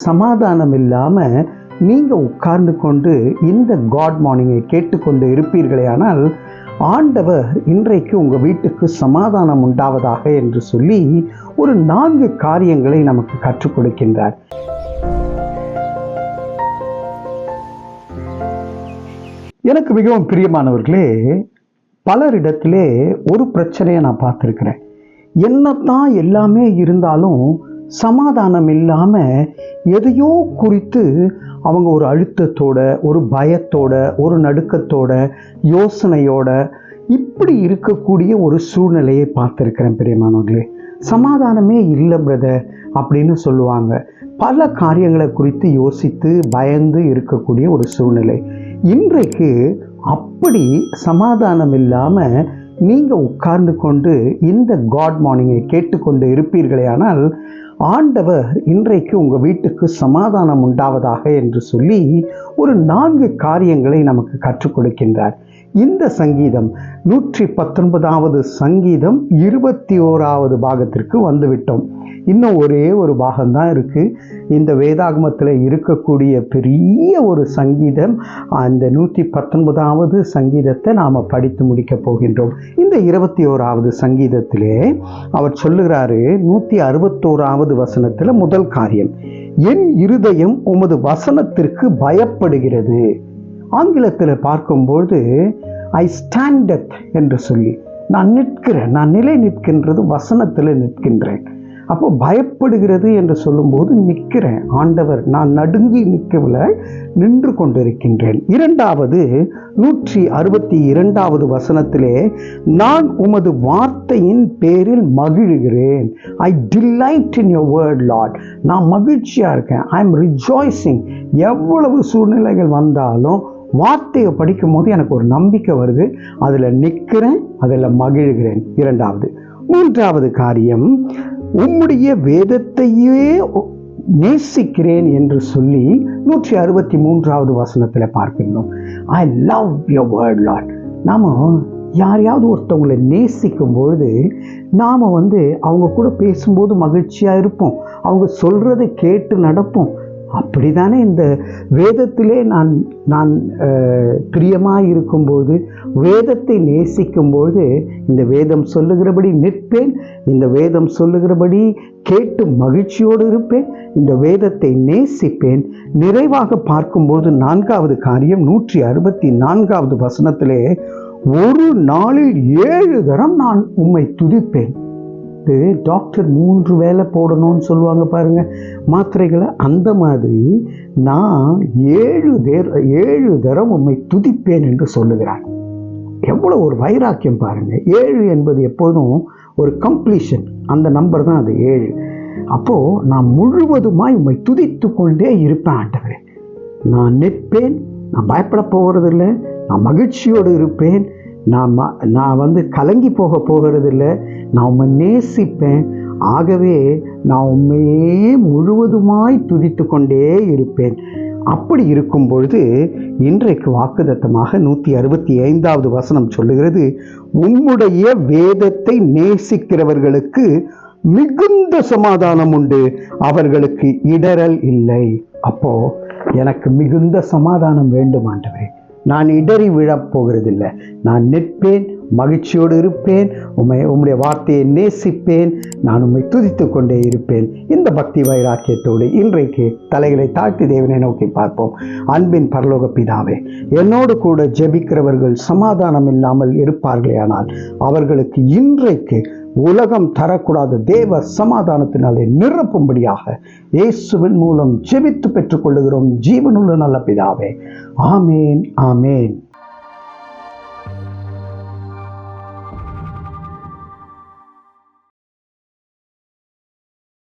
சமாதானம் இல்லாம நீங்க உட்கார்ந்து கொண்டு இந்த காட் மார்னிங்கை கேட்டுக்கொண்டு இருப்பீர்களே ஆனால் ஆண்டவர் இன்றைக்கு உங்க வீட்டுக்கு சமாதானம் உண்டாவதாக என்று சொல்லி ஒரு நான்கு காரியங்களை நமக்கு கற்றுக் கொடுக்கின்றார். எனக்கு மிகவும் பிரியமானவர்களே பலரிடத்திலே ஒரு பிரச்சனையை நான் பார்த்துருக்கிறேன். என்னத்தான் எல்லாமே இருந்தாலும் சமாதானம் இல்லாமல் எதையோ குறித்து அவங்க ஒரு அழுத்தத்தோட ஒரு பயத்தோட ஒரு நடுக்கத்தோட யோசனையோட இப்படி இருக்கக்கூடிய ஒரு சூழ்நிலையை பார்த்துருக்கிறேன் பெரியமானவர்களே. சமாதானமே இல்லை பிரதர் அப்படின்னு சொல்லுவாங்க. பல காரியங்களை குறித்து யோசித்து பயந்து இருக்கக்கூடிய ஒரு சூழ்நிலை. இன்றைக்கு அப்படி சமாதானம் இல்லாமல் நீங்கள் உட்கார்ந்து கொண்டு இந்த காட் மார்னிங்கை கேட்டுக்கொண்டு இருப்பீர்களே ஆனால் ஆண்டவர் இன்றைக்கு உங்கள் வீட்டுக்கு சமாதானம் உண்டாவதாக என்று சொல்லி ஒரு நான்கு காரியங்களை நமக்கு கற்றுக் கொடுக்கின்றார். இந்த சங்கீதம் நூற்றி பத்தொன்பதாவது சங்கீதம் இருபத்தி ஓராவது பாகத்திற்கு வந்துவிட்டோம். இன்னும் ஒரே ஒரு பாகம்தான் இருக்குது இந்த வேதாகமத்தில் இருக்கக்கூடிய பெரிய ஒரு சங்கீதம் அந்த நூற்றி பத்தொன்பதாவது சங்கீதத்தை நாம் படித்து முடிக்கப் போகின்றோம். இந்த இருபத்தி ஓராவது சங்கீதத்திலே அவர் சொல்லுகிறாரு நூற்றி அறுபத்தோராவது வசனத்தில் முதல் காரியம் என் இருதயம் உமது வசனத்திற்கு பயப்படுகிறது. ஆங்கிலத்தில் பார்க்கும்போது ஐ ஸ்டாண்டத் என்று சொல்லி நான் நிற்கிறேன் நான் நிலை நிற்கின்றது வசனத்தில் நிற்கின்றேன். அப்போ பயப்படுகிறது என்று சொல்லும்போது நிற்கிறேன் ஆண்டவர் நான் நடுங்கி நிற்கவில்லை நின்று கொண்டிருக்கின்றேன். இரண்டாவது நூற்றி அறுபத்தி இரண்டாவது வசனத்திலே நான் உமது வார்த்தையின் பேரில் மகிழ்கிறேன். I delight in your word lord நான் மகிழ்ச்சியாக இருக்கேன். ஐ எம் ரிஜாய்ஸிங் எவ்வளவு சூழ்நிலைகள் வந்தாலும் வார்த்தையை படிக்கும் போது எனக்கு ஒரு நம்பிக்கை வருது. அதில் நிற்கிறேன் அதில் மகிழ்கிறேன். இரண்டாவது மூன்றாவது காரியம் உம்முடைய வேதத்தையே நேசிக்கிறேன் என்று சொல்லி நூற்றி அறுபத்தி மூன்றாவது வசனத்தில் பார்க்கின்றோம். I love your word lord நாம் யாரையாவது ஒருத்தவங்களை நேசிக்கும் பொழுது நாம் வந்து அவங்க கூட பேசும்போது மகிழ்ச்சியாக இருப்போம். அவங்க சொல்கிறத கேட்டு நடப்போம். அப்படிதானே இந்த வேதத்திலே நான் நான் பிரியமாக இருக்கும்போது வேதத்தை நேசிக்கும்போது இந்த வேதம் சொல்லுகிறபடி நிற்பேன் இந்த வேதம் சொல்லுகிறபடி கேட்டு மகிழ்ச்சியோடு இருப்பேன் இந்த வேதத்தை நேசிப்பேன். நிறைவாக பார்க்கும்போது நான்காவது காரியம் நூற்றி அறுபத்தி நான்காவது வசனத்திலே ஒரு நாளில் ஏழு தரம் நான் உம்மை துதிப்பேன். இது டாக்டர் மூன்று வேலை போடணும்னு சொல்லுவாங்க பாருங்கள் மாத்திரைகளை அந்த மாதிரி நான் ஏழு தேர் ஏழு தரம் உண்மை துதிப்பேன் என்று சொல்லுகிறார். எவ்வளோ ஒரு வைராக்கியம் பாருங்கள் ஏழு என்பது எப்போதும் ஒரு கம்ப்ளீஷன் அந்த நம்பர் தான் அது ஏழு. அப்போது நான் முழுவதுமாய் உண்மை துதித்து கொண்டே இருப்பேன் ஆண்டவரே. நான் நிற்பேன் நான் பயப்பட போகிறதில்லை நான் மகிழ்ச்சியோடு இருப்பேன். நான் நான் வந்து கலங்கி போக போகிறதில்ல. நான் உண்மை நேசிப்பேன். ஆகவே நான் உண்மையே முழுவதுமாய் துதித்து கொண்டே இருப்பேன். அப்படி இருக்கும் பொழுது இன்றைக்கு வாக்குதத்தமாக நூற்றி அறுபத்தி ஐந்தாவது வசனம் சொல்லுகிறது உம்முடைய வேதத்தை நேசிக்கிறவர்களுக்கு மிகுந்த சமாதானம் உண்டு. அவர்களுக்கு இடரல் இல்லை. அப்போ எனக்கு மிகுந்த சமாதானம் வேண்டும் ஆண்டவரே. நான் இடறி விழப் போகிறதில்லை நான் நிற்பேன் மகிழ்ச்சியோடு இருப்பேன் உண்மை உம்முடைய வார்த்தையை நேசிப்பேன் நான் உண்மை துதித்து கொண்டே இருப்பேன். இந்த பக்தி வைராக்கியத்தோடு இன்றைக்கு தலைகளை தாழ்த்தி தேவனை நோக்கி பார்ப்போம். அன்பின் பரலோக பிதாவே என்னோடு கூட ஜெபிக்கிறவர்கள் சமாதானம் இல்லாமல் இருப்பார்களேயானால் அவர்களுக்கு இன்றைக்கு உலகம் தரக்கூடாத தேவ சமாதானத்தினாலே நிரப்பும்படியாக இயேசுவின் மூலம் ஜெபித்து பெற்றுக்கொள்ளுகிறோம். ஜீவனுள்ள நல்ல பிதாவே. ஆமேன் ஆமேன்.